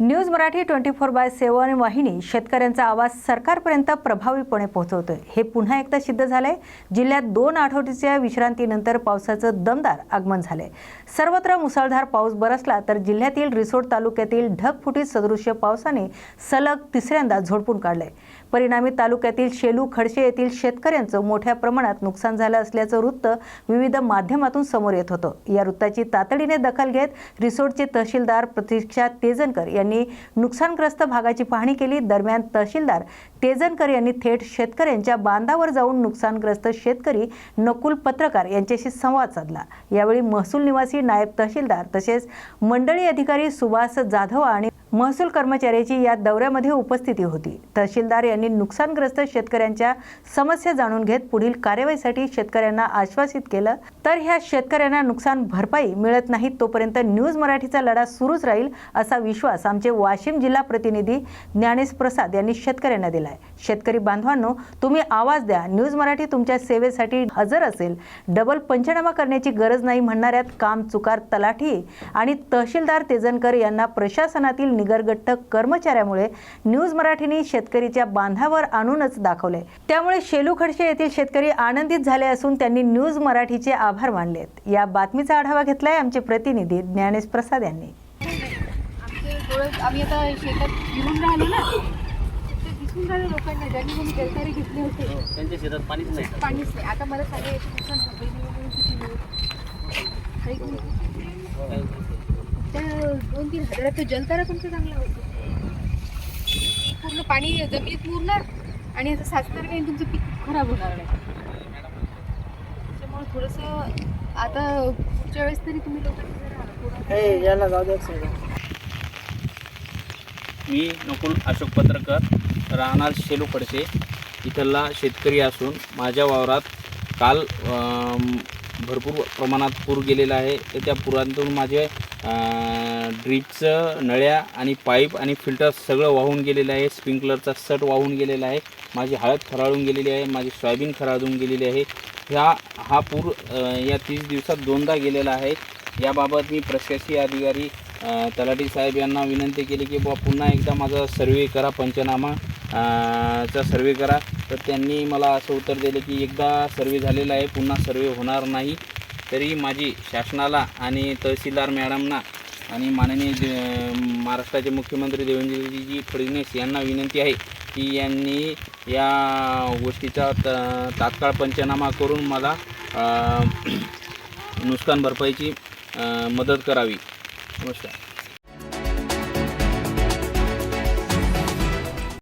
News Marathi twenty four by seven वाहिनी शेतकऱ्यांचा आवाज सरकारपर्यंत प्रभावीपणे पोहोचवतो हे पुन्हा एकदा सिद्ध झालंय. जिल्ह्यात दोन आठवड्याच्या विश्रांतीनंतर पावसाचं दमदार आगमन झालंय. सर्वत्र मुसळधार पाऊस बरसला तर जिल्ह्यातील रिसोड तालुक्यातील ढगफुटीत सदृश्य पावसाने सलग तिसऱ्यांदा झोडपून काढलंय. परिणामी तालुक्यातील शेलू खडशे येथील शेतकऱ्यांचं मोठ्या प्रमाणात नुकसान झालं असल्याचं वृत्त विविध माध्यमातून समोर येत होतं. या वृत्ताची तातडीने दखल घेत रिसोडचे तहसीलदार प्रतीक्षा तेजनकर यांनी नुकसानग्रस्त भागाची पाहणी केली. दरम्यान तहसीलदार तेजनकर यांनी थेट शेतकऱ्यांच्या बांधावर जाऊन नुकसानग्रस्त शेतकरी नकुल पत्रकार यांच्याशी संवाद साधला. यावेळी महसूल निवासी नायब तहसीलदार तसेच मंडळी अधिकारी सुभाष जाधव आणि महसूल कर्मचाऱ्याची या दौऱ्यामध्ये उपस्थिती होती. तहसीलदार यांनी नुकसानग्रस्त शेतकऱ्यांच्या समस्या जाणून घेत पुढील कार्यवाहीसाठी शेतकऱ्यांना आश्वासित केलं. तर ह्या शेतकऱ्यांना नुकसान भरपाई मिळत नाही तोपर्यंत न्यूज मराठीचा लढा सुरूच राहील असा विश्वास आमचे वाशिम जिल्हा प्रतिनिधी ज्ञानेश प्रसाद यांनी शेतकऱ्यांना दिलाय. शेतकरी बांधवांनो तुम्ही आवाज द्या. न्यूज मराठी तुमच्या सेवेसाठी हजर असेल. डबल पंचनामा करण्याची गरज नाही म्हणणाऱ्यात काम चुकार तलाठी आणि तहसीलदार तेजनकर यांना प्रशासनातील निगरगट्ट कर्मचाऱ्यामुळे न्यूज मराठीने शेतकरीच्या बांधावर आणूनच दाखवले. त्यामुळे शेलू खडसे येथील शेतकरी आनंदित झाले असून त्यांनी न्यूज मराठीचे आभार मानलेत. या बातमीचा आढावा घेतलाय आमचे प्रतिनिधी ज्ञानेश प्रसाद यांनी. आम्ही आता शेतात फिरून राहिलो ना. ते दिसून राहिलं लोकांना. ज्यांनी कोणी जलकारी घेतले होते. त्यांच्या शेतात पाणीच नाही. पाणीच नाही. आता मला सांगा याची नुकसान भरपाई नाही म्हणून किती मिळेल आहे की नाही? त्या दोन तीन हजारात तो जलतारा तुमचा चांगला होतो. पूर्ण पाणी जमिनीत मुरणार आणि असं साचणार नाही तुमचं पीक खराब होणार नाही. त्याच्यामुळे थोडंसं आता पुढच्या वेळेस तरी तुम्ही लोकांनी जरा थोडं मी नकुल अशोक पत्रकर राहणार शेलू खडसे. इथला शेतकरी असून माझ्या वावरात काल भरपूर प्रमाणात पूर गेलेला आहे. तर त्या पुरातून माझे ड्रीपचं नळ्या आणि पाईप आणि फिल्टर सगळं वाहून गेलेलं आहे. स्प्रिंकलरचा सट वाहून गेलेला आहे. माझी हळद खराळून गेलेली आहे. माझी सोयाबीन खराळून गेलेली आहे. ह्या हा पूर या तीस दिवसात दोनदा गेलेला आहे. याबाबत मी प्रशासकीय अधिकारी तलाठी साहेब यांना विनंती केली की बुवा पुन्हा एकदा माझा सर्वे करा पंचनामा. चा सर्वे करा. तर त्यांनी मला असं उत्तर दिलं की एकदा सर्वे झालेला आहे पुन्हा सर्वे होणार नाही. तरी माझी शासनाला आणि तहसीलदार मॅडमना आणि माननीय महाराष्ट्राचे मुख्यमंत्री देवेंद्रजी फडणवीस यांना विनंती आहे की यांनी या गोष्टीचा त तात्काळ पंचनामा करून मला नुकसान भरपाईची मदत करावी. नमस्कार.